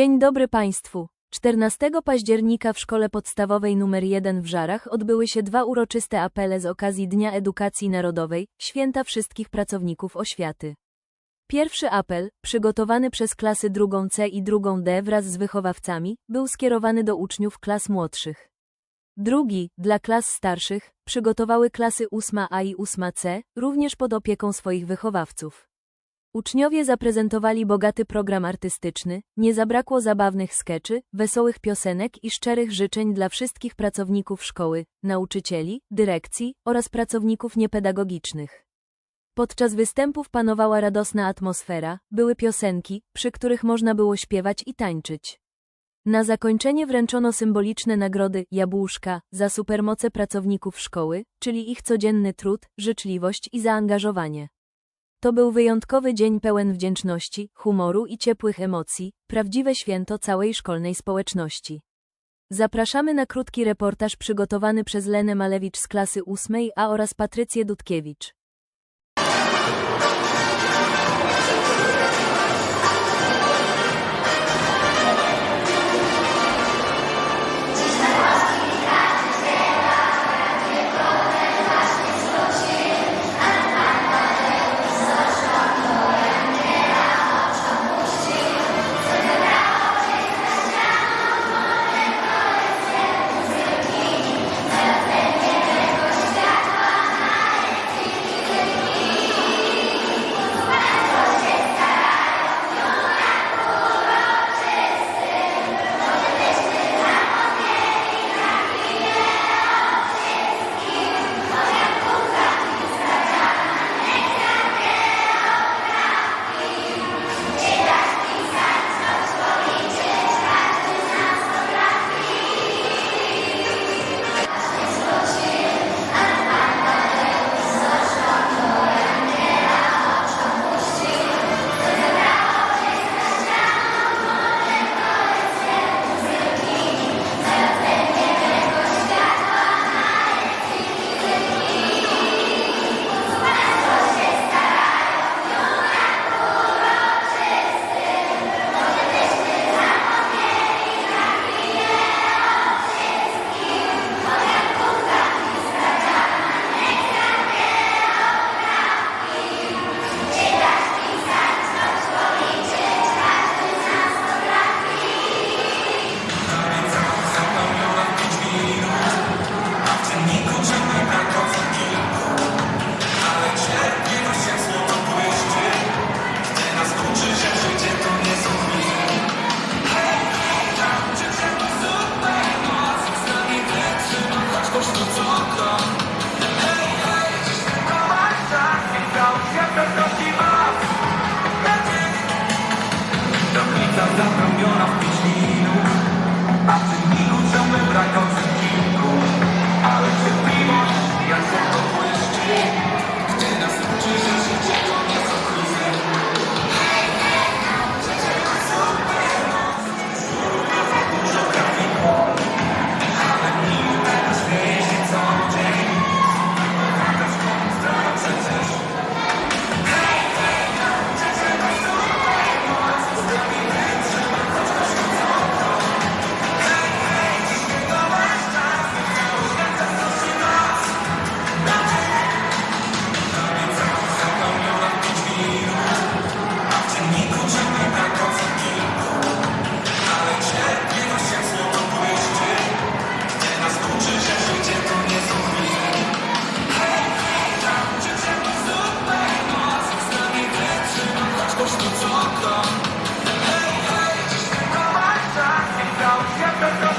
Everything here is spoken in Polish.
Dzień dobry Państwu. 14 października w szkole podstawowej nr 1 w Żarach odbyły się dwa uroczyste apele z okazji Dnia Edukacji Narodowej, Święta Wszystkich Pracowników Oświaty. Pierwszy apel, przygotowany przez klasy drugą C i drugą D wraz z wychowawcami, był skierowany do uczniów klas młodszych. Drugi, dla klas starszych, przygotowały klasy 8A i 8C, również pod opieką swoich wychowawców. Uczniowie zaprezentowali bogaty program artystyczny, nie zabrakło zabawnych skeczy, wesołych piosenek i szczerych życzeń dla wszystkich pracowników szkoły, nauczycieli, dyrekcji oraz pracowników niepedagogicznych. Podczas występów panowała radosna atmosfera, były piosenki, przy których można było śpiewać i tańczyć. Na zakończenie wręczono symboliczne nagrody Jabłuszka za supermoce pracowników szkoły, czyli ich codzienny trud, życzliwość i zaangażowanie. To był wyjątkowy dzień pełen wdzięczności, humoru i ciepłych emocji, prawdziwe święto całej szkolnej społeczności. Zapraszamy na krótki reportaż przygotowany przez Lenę Malewicz z klasy 8 A oraz Patrycję Dudkiewicz. Yes, yes, yes. Hey, hey, давай так, и там все